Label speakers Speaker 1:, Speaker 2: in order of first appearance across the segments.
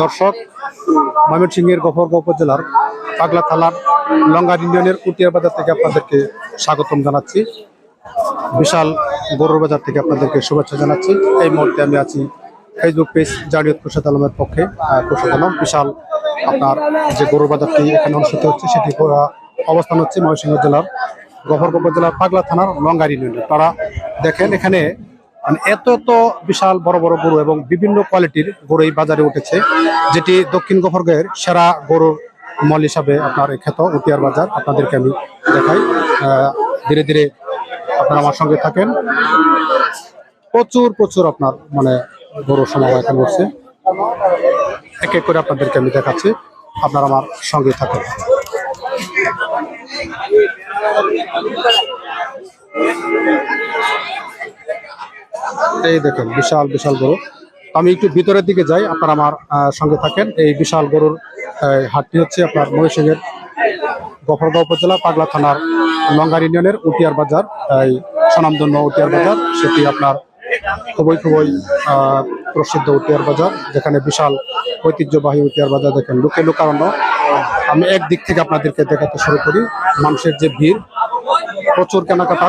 Speaker 1: দর্শক, ময়মনসিংহের গফরগাঁও উপজেলার পাগলা থানার লঙ্গার ইউনিয়নের উটিয়া বাজার থেকে আপনাদেরকে স্বাগতম জানাচ্ছি। বিশাল গরুর বাজার থেকে আপনাদেরকে শুভেচ্ছা জানাচ্ছি। এই মুহূর্তে আমি আছি ফেসবুক পেজ জানিয়ত প্রসাদ আলমের পক্ষে। প্রসাদ আলম, বিশাল আপনার যে গরুর বাজারটি এখানে অনুষ্ঠিত হচ্ছে, সেটি অবস্থান হচ্ছে ময়মনসিংহ জেলার গফরগাঁও উপজেলার পাগলা থানার লঙ্গার ইউনিয়নে তারা দেখেন, এখানে মানে এত এত বিশাল বড় বড় গরু এবং বিভিন্ন কোয়ালিটির গরু এই বাজারে উঠেছে, যেটি দক্ষিণ গফরগাঁয়ের সেরা গরুর মল হিসাবে আপনার খ্যাত উটিয়ার বাজার আপনাদেরকে আমি দেখাই। ধীরে ধীরে আপনারা আমার সঙ্গে থাকেন। প্রচুর প্রচুর আপনার মানে গরু সমাগম এখানে করছে এক এক করে আপনাদেরকে আমি দেখাচ্ছি। আপনারা আমার সঙ্গে থাকেন। এই দেখেন, বিশাল বিশাল গরু। আমি একটু ভিতরের দিকে যাই, আপনারা আমার সঙ্গে থাকেন। এই বিশাল গরুর হাটটি হচ্ছে আপনার মহিষের গফরগাঁও উপজেলা, পাগলা থানার লঙ্গার ইউনিয়নের উটিয়ার বাজার। এই স্বনামধন্য উটিয়ার বাজার, সেটি আপনার খুবই খুবই প্রসিদ্ধ উটিয়ার বাজার, যেখানে বিশাল ঐতিহ্যবাহী উটিয়ার বাজার দেখেন। লোকে লোকারণ্য। আমি একদিক থেকে আপনাদেরকে দেখাতে শুরু করি। মানুষের যে ভিড়, প্রচুর কেনাকাটা।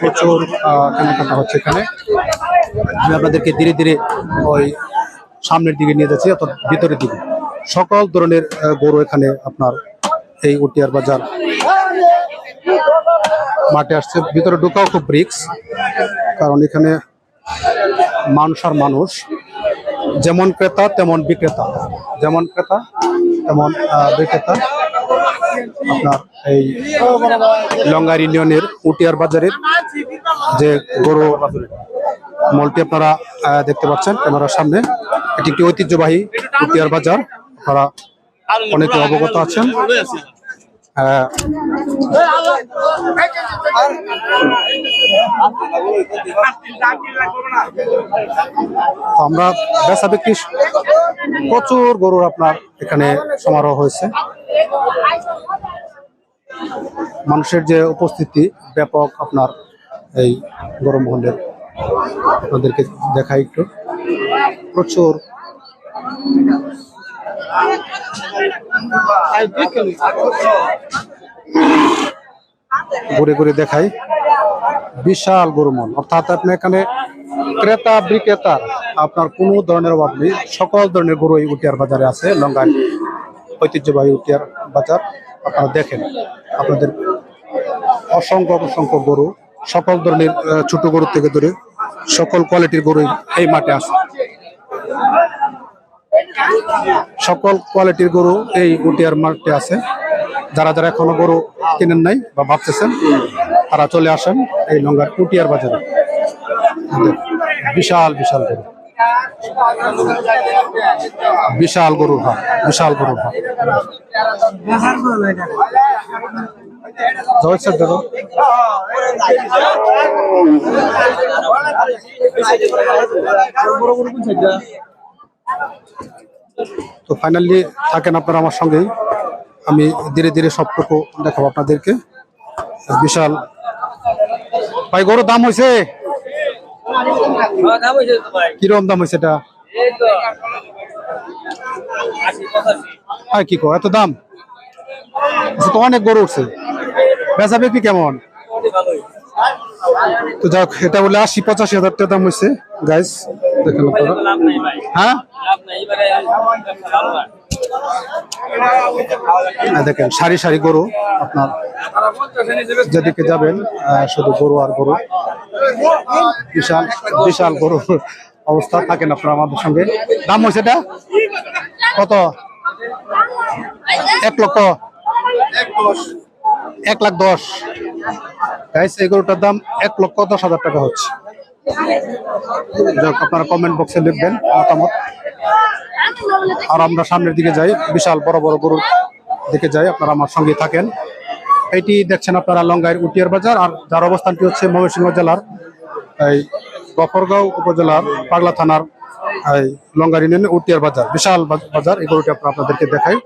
Speaker 1: প্রচুর কেনাকাটা হচ্ছে এখানে। আমি আপনাদেরকে ধীরে ধীরে ওই সামনের দিকে নিয়ে যাচ্ছি, অর্থাৎ ভিতরের দিকে। সকল ধরনের গরু এখানে আপনার এই উটিয়ার বাজার মাঠে আসছে। ভিতরে ঢুকাও খুব রিক্স কারণ এখানে মানুষ আর মানুষ। যেমন ক্রেতা, তেমন বিক্রেতা। যেমন ক্রেতা, তেমন বিক্রেতা। আপনার এই লঙ্গার ইউনিয়নের উটিয়ার বাজারের যে গরু মলটি আপনারা দেখতে পাচ্ছেন ক্যামেরার সামনে। এটি একটি ঐতিহ্যবাহী উটিয়ার বাজার। আপনারা অনেকে অবগত আছেন। আমরা বেচা বিক্রি প্রচুর গরুর আপনার এখানে সমারোহ হয়েছে। মানুষের যে উপস্থিতি ব্যাপক আপনার এই গরম মহলের আপনাদেরকে দেখাই একটু। প্রচুর। ঘুরে ঘুরে দেখাই। বিশাল গরু মন অর্থাৎ আপনি এখানে ক্রেতা, বিক্রেতার আপনার কোনো ধরনের অভাব নেই। সকল ধরনের গরু এই উটিয়ার বাজারে আছে লঙ্গাই ঐতিহ্যবাহী উটিয়ার বাজার, আপনারা দেখেন, আপনাদের অসংখ্য অসংখ্য গরু, সকল ধরনের ছোট গরু থেকে ধরে সকল কোয়ালিটির গরু এই মাঠে আছে। সকল কোয়ালিটির গরু এই উটিয়ার মাঠে আছে। যারা যারা এখনও গরু কিনেন নাই বা ভাবতেছেন, তারা চলে আসেন এই লঙ্গার উটিয়ার বাজারে। বিশাল বিশাল গরু। বিশাল গরুর বিশাল গরুর দাদা তো ফাইনালি থাকেন আপনারা আমার সঙ্গেই। আমি ধীরে ধীরে সবটুকু দেখাবো আপনাদেরকে। বিশাল। ভাই, গরুর দাম হয়েছে? কীরকম দাম হয়েছে এটা? আর কি কো এত দাম? আচ্ছা, তো অনেক গরু উঠছে। বেচা বিক্রি কেমন? তো যাক এটা বলে আশি পঁচাশি হাজার টাকা দাম হয়েছে গাইস দেখেন হ্যাঁ, দেখেন, সারি সারি গরু আপনার যেদিকে যাবেন শুধু গরু আর গরু। বিশাল বিশাল গরু অবস্থা থাকেন আপনারা আমাদের সঙ্গে। দাম হয়েছে এটা? কত? এক লক্ষ? এক লাখ দশ। এই গরুটার দাম এক লক্ষ দশ হাজার টাকা হচ্ছে। আপনারা কমেন্ট বক্সে লিখবেন মতামত। আর আমরা সামনের দিকে যাই। বিশাল বড় বড় গরুর দিকে যাই। আপনারা আমার সঙ্গে থাকেন। এটি দেখছেন আপনারা লঙ্গাইয়ের উটিয়ার বাজার। আর যার অবস্থানটি হচ্ছে ময়মনসিংহ জেলার এই গফরগাঁও উপজেলার পাগলা থানার এই লঙ্গার ইউনিয়নের উটিয়ার বাজার। বিশাল বাজার। এই গরুটি আপনারা আপনাদেরকে দেখাই।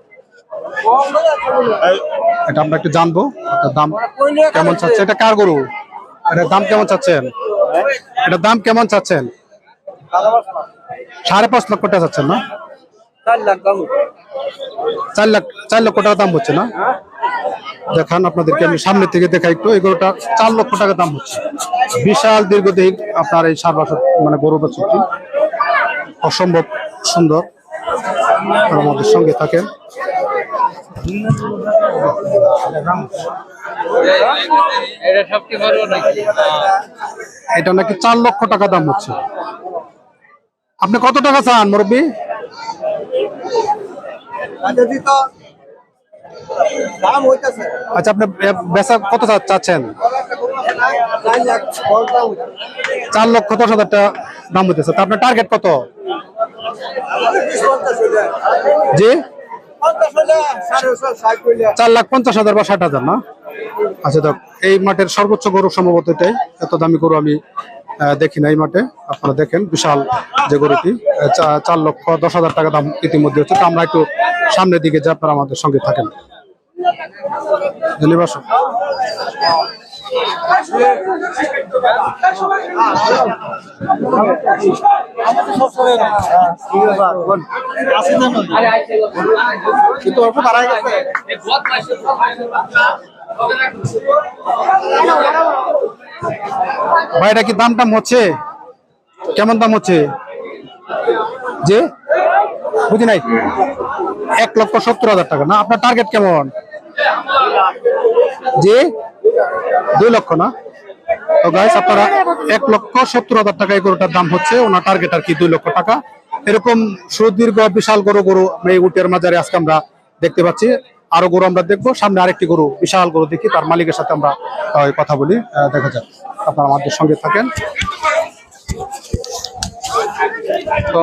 Speaker 1: এটা আমরা একটু জানব। দাম কেমন চাচ্ছে এটা কার গরু? এটার দাম কেমন চাচ্ছেন? এটার দাম কেমন চাচ্ছেন? সাড়ে পাঁচ লক্ষ টাকা চাচ্ছেন না?
Speaker 2: চার লাখ
Speaker 1: চার লক্ষ টাকা দাম হচ্ছে না? দেখান আপনাদেরকে আমি সামনে থেকে দেখাই একটু এগুলোটা চার লক্ষ টাকা দাম হচ্ছে। বিশাল দীর্ঘদেহী আপনার এই সার বাসা মানে গরু বাছুরটি। অসম্ভব সুন্দর। আমাদের সঙ্গে থাকেন।
Speaker 2: এটা নাকি?
Speaker 1: এটা নাকি চার লক্ষ টাকা দাম হচ্ছে। আপনি কত টাকা চান মুরব্বী
Speaker 2: যদি তো দাম হইতেছে
Speaker 1: আচ্ছা
Speaker 2: চার
Speaker 1: হাজার দাম আপনার টার্গেট কত? জি? চার লাখ পঞ্চাশ হাজার বা ষাট হাজার আচ্ছা এই মাঠের সর্বোচ্চ গরু সম্ভবত এটাই। এত দামি গরু আমি দেখি না এই মাঠে। আপনারা দেখেন বিশাল যে গরুটি। চা- চার লক্ষ দশ হাজার টাকা দাম ইতিমধ্যে হচ্ছে। তো আমরা একটু সামনের দিকে যে আপনারা আমাদের সঙ্গে থাকেন।
Speaker 2: কিন্তু অল্প বাড়াই গেছে।
Speaker 1: ভাই এটা কি দাম টাম হচ্ছে কেমন দাম হচ্ছে? যে বুঝি নাই? এক লক্ষ সত্তর হাজার টাকা। না, আপনার টার্গেট কেমন? যে দুই লক্ষ না? তো গাইস আপনারা এক লক্ষ সত্তর হাজার টাকা এই গরুটার দাম হচ্ছে। ওনার টার্গেট আর কি দুই লক্ষ টাকা। এরকম সুদীর্ঘ বিশাল গরু গরু এই উটের মাজারে আজকে আমরা দেখতে পাচ্ছি। আরও গরু আমরা দেখব। সামনে আরেকটি গরু বিশাল গরু দেখি তার মালিকের সাথে আমরা কথা বলি দেখা যাক। আপনারা আমাদের সঙ্গে থাকেন। তো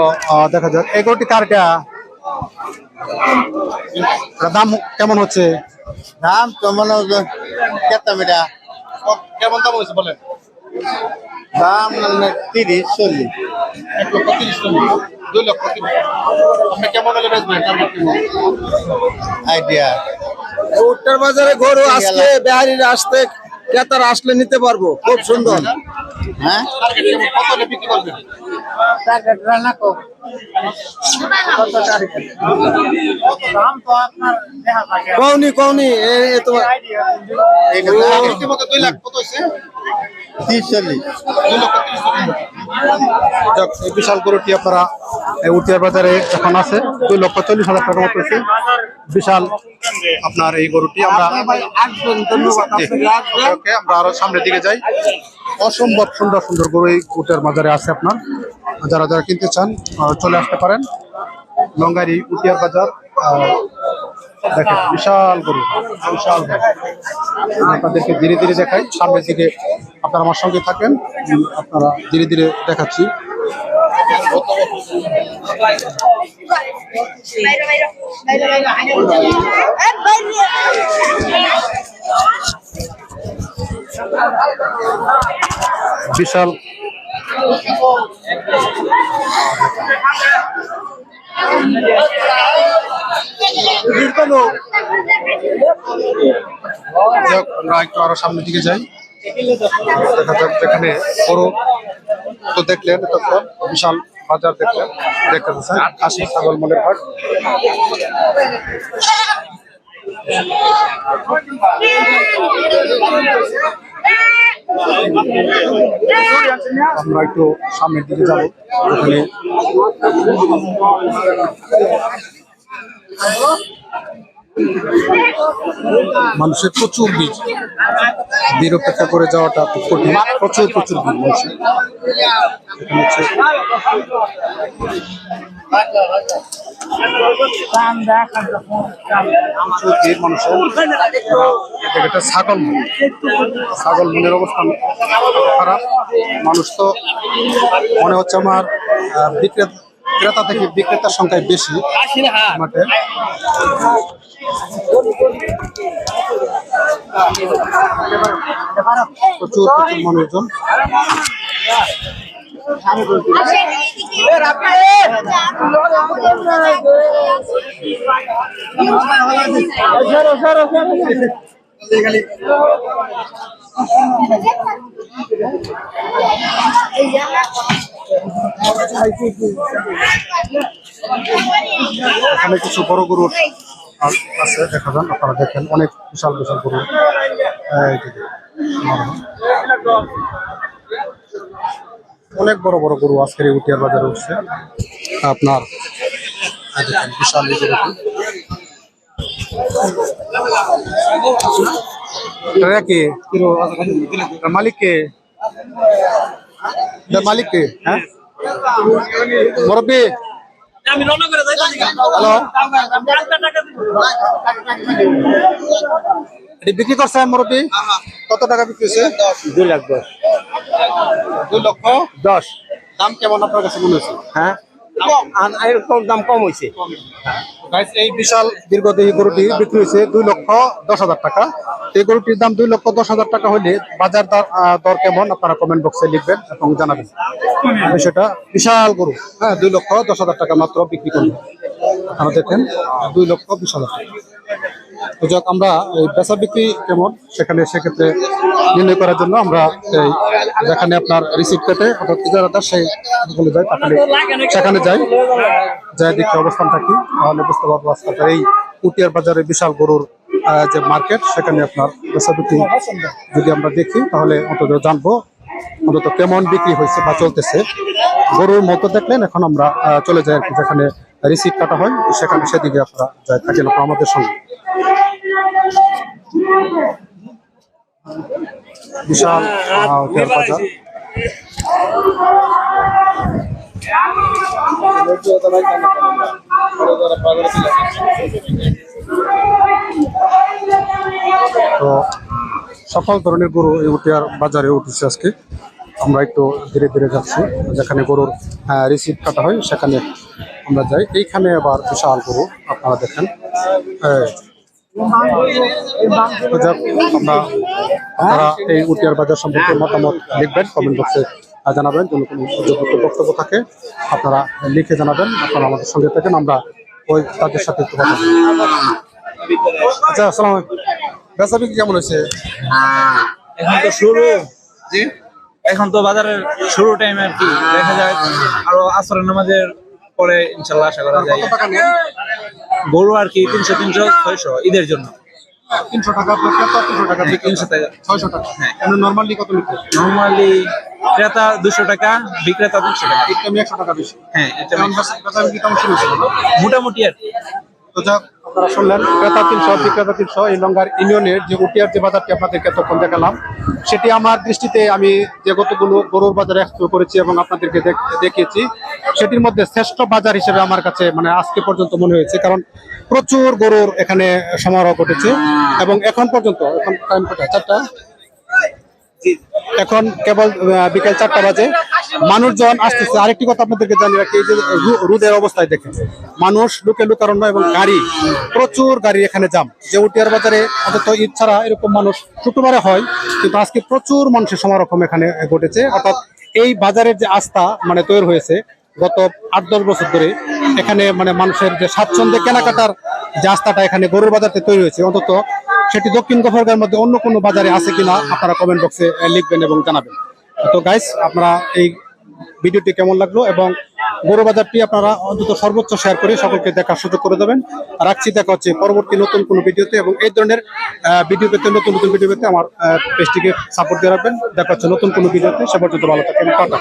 Speaker 1: দেখা যাক। এই গরুটি কারটা দাম কেমন হচ্ছে?
Speaker 2: দাম কেমন হবে কেতা মিটা
Speaker 1: কেমন দাম হয়েছে বলেন?
Speaker 2: দাম তিরিশ চল্লিশ।
Speaker 1: এক লক্ষ তিরিশ চল্লিশ। দুই লক্ষ তিরিশ। আপনি কেমন হলে বেচবেন?
Speaker 2: আইডিয়া
Speaker 3: উত্তর বাজারে গরু আজকে বেহারির আসতে ক্রেতারা আসলে নিতে পারব। খুব সুন্দর।
Speaker 2: হ্যাঁ?
Speaker 1: কত
Speaker 3: এ তোমার
Speaker 1: লাখ কত লক্ষ। যাক, এই বিশাল গরুটি আপনারা এই উটিয়ার বাজারে এখন আছে দুই লক্ষ চল্লিশ হাজার টাকা মতো আছে বিশাল আপনার এই গরুটি আমরা ওকে, ওকে, আমরা আরও সামনের দিকে যাই। অসম্ভব সুন্দর সুন্দর গরু এই উটের বাজারে আছে আপনার। যারা যারা কিনতে চান চলে আসতে পারেন। লঙ্গারি উটিয়ার বাজার দেখেন, বিশাল গরু, বিশাল আপনাদেরকে ধীরে ধীরে দেখাই, সামনের দিকে আপনারা আমার সঙ্গে থাকেন আপনারা ধীরে ধীরে দেখাচ্ছি। বিশাল আমরা একটু আরও সামনের দিকে যাই। দেখা যাক যেখানে বড় তো দেখলেন, তখন বিশাল বাজার দেখলেন। দেখতে পাচ্ছেন খাসি ছাগল মনের হাট। আমরা একটু সামনের দিকে যাব। ওখানে মানুষের প্রচুর ভিড়। অপেক্ষা করে যাওয়াটা খুব কঠিন। প্রচুর প্রচুর ভিড় মানুষের। এটা ছাগল মন। ছাগল মনের অবস্থান খারাপ মানুষ তো মনে হচ্ছে আমার বিক্রেতা ক্রেতা থেকে বিক্রেতার সংখ্যায় বেশি মাঠে প্রচুর প্রচুর মানুষজন এখানে কিছু বড় গরু আ- আছে দেখা যান আপনারা দেখেন। অনেক বিশাল বিশাল গরু। অনেক বড় বড় গরু আজকের এই উটিয়ার বাজারে উঠছে। আপনার বিশাল মালিক কে? মালিক কে? হ্যাঁ? এটি বিক্রি করছেন মুরব্বী? কত টাকা বিক্রি হয়েছে?
Speaker 3: দুই লাখ দশ।
Speaker 1: দুই লক্ষ?
Speaker 3: দশ।
Speaker 1: দাম কেমন আপনার কাছে মনে হচ্ছে
Speaker 3: হ্যাঁ? এরকম দাম কম হয়েছে।
Speaker 1: Guys, এই বিশাল দীর্ঘদেহী গরুটি বিক্রি হয়েছে দুই লক্ষ দশ হাজার টাকা। এই গরুটির দাম দুই লক্ষ দশ হাজার টাকা হলে বাজার দর কেমন আপনারা কমেন্ট বক্সে লিখবেন এবং জানাবেন। বিষয়টা বিশাল গরু। হ্যাঁ দুই লক্ষ দশ হাজার টাকা মাত্র বিক্রি করবেন আপনারা দেখেন দুই লক্ষ বিশ হাজার টাকা। যাক, আমরা এই বেচা বিক্রি কেমন সেখানে সেক্ষেত্রে নির্ণয় করার জন্য আমরা এই যেখানে আপনার রিসিপ্ট পেতে অর্থাৎ ইজারাদার সেই বলে যায় তাহলে সেখানে যাই। যাই দেখি অবস্থানটা কি। তাহলে বুঝতে পারব আজকালকার এই কুটিয়ার বাজারে বিশাল গরুর যে মার্কেট সেখানে আপনার বেচা বিক্রি যদি আমরা দেখি, তাহলে অন্তত জানব অন্তত কেমন বিক্রি হয়েছে বা চলতেছে। গরুর মতো দেখলেন, এখন আমরা চলে যাই যেখানে রিসিপ্ট কাটা হয়, সেখানে সেদিকে আপনারা যাই থাকেন আমাদের সঙ্গে। বিশাল বাজার তো সকল ধরনের গরু এই উটিয়ার বাজারে উঠেছে আজকে। আমরা একটু ধীরে ধীরে যাচ্ছি। যেখানে গরুর রিসিপ্ট কাটা হয় সেখানে আমরা যাই। এইখানে আবার বিশাল গরু আপনারা দেখেন। এই। আমরা আপনারা এই উটিয়ার বাজার সম্পর্কে মতামত লিখবেন কমেন্ট বক্সে জানাবেন যদি কোনো উপযুক্ত বক্তব্য থাকে আপনারা লিখে জানাবেন আপনারা আমাদের সঙ্গে থাকেন আমরা ওই তাদের সাথে একটু কথা আচ্ছা আসসালাম বেচা বিক্রি কেমন হয়েছে?
Speaker 4: এখন তো শুরু। জি? এখন তো বাজারের শুরু টাইম আর কি দেখা যায়। আরও আসরের নামাজের পরে ইনশাল্লাহ আশা করা যায়। গরু আর কি তিনশো তিনশো ছয়শো ঈদের জন্য।
Speaker 1: তিনশো টাকা টাকা
Speaker 4: তিনশো টাকা।
Speaker 1: ছয়শো টাকা।
Speaker 4: হ্যাঁ।
Speaker 1: নর্মালি কত
Speaker 4: নর্মালি ক্রেতা দুশো টাকা বিক্রেতা তিনশো টাকা।
Speaker 1: একশো টাকা বেশি।
Speaker 4: হ্যাঁ এটা মোটামুটি আর কি।
Speaker 1: তো যাক আপনারা শুনলেন ক্রেতা তিনশো, বিক্রেতা তিনশো, এই লঙ্গার ইউনিয়নের যে উটিয়ার যে বাজারটি আপনাদেরকে এতক্ষণ দেখালাম, সেটি আমার দৃষ্টিতে আমি যে কতগুলো গরুর বাজারে এক্সপ্লোর করেছি এবং আপনাদেরকে দেখ- দেখিয়েছি, সেটির মধ্যে শ্রেষ্ঠ বাজার হিসেবে আমার কাছে মানে আজকে পর্যন্ত মনে হয়েছে, কারণ প্রচুর গরুর এখানে সমারোহ ঘটেছে এবং এখন পর্যন্ত, এখন টাইম কটা? চারটা? এখন কেবল বিকেল চারটা বাজে। মানুষজন আসতেছে। আরেকটি কথা আপনাদেরকে জানি রাখি যে রোদের অবস্থায় দেখেন, মানুষ লুকে লুকারণ্য এবং গাড়ি, প্রচুর গাড়ি এখানে জাম। যে উটিয়ার বাজারে অন্তত ঈদ ছাড়া এরকম মানুষ শুক্রবারে হয়, কিন্তু আজকে প্রচুর মানুষের সমারোহ এখানে ঘটেছে। অর্থাৎ এই বাজারের যে আস্থা মানে তৈরি হয়েছে, গত আট, দশ বছর ধরে এখানে মানে মানুষের যে স্বাচ্ছন্দ্যে কেনাকাটার যে আস্থাটা এখানে গরুর বাজারতে তৈরি হয়েছে। অন্তত সেটি দক্ষিণ গফরগাঁর মধ্যে অন্য কোনো বাজারে আছে কিনা আপনারা কমেন্ট বক্সে লিখবেন এবং জানাবেন। তো গাইস আপনারা এই ভিডিওটি কেমন লাগল এবং গরু বাজারটি আপনারা অন্তত সর্বোচ্চ শেয়ার করে সকলকে দেখার সুযোগ করে দেবেন। রাখছি, দেখা হচ্ছে পরবর্তী নতুন কোনো ভিডিওতে এবং এই ধরনের ভিডিও পেতে নতুন নতুন ভিডিও পেতে আমার পেজটিকে সাপোর্ট দিয়ে রাখবেন। দেখা হচ্ছে নতুন কোনো ভিডিওতে, সে পর্যন্ত ভালো টাটা।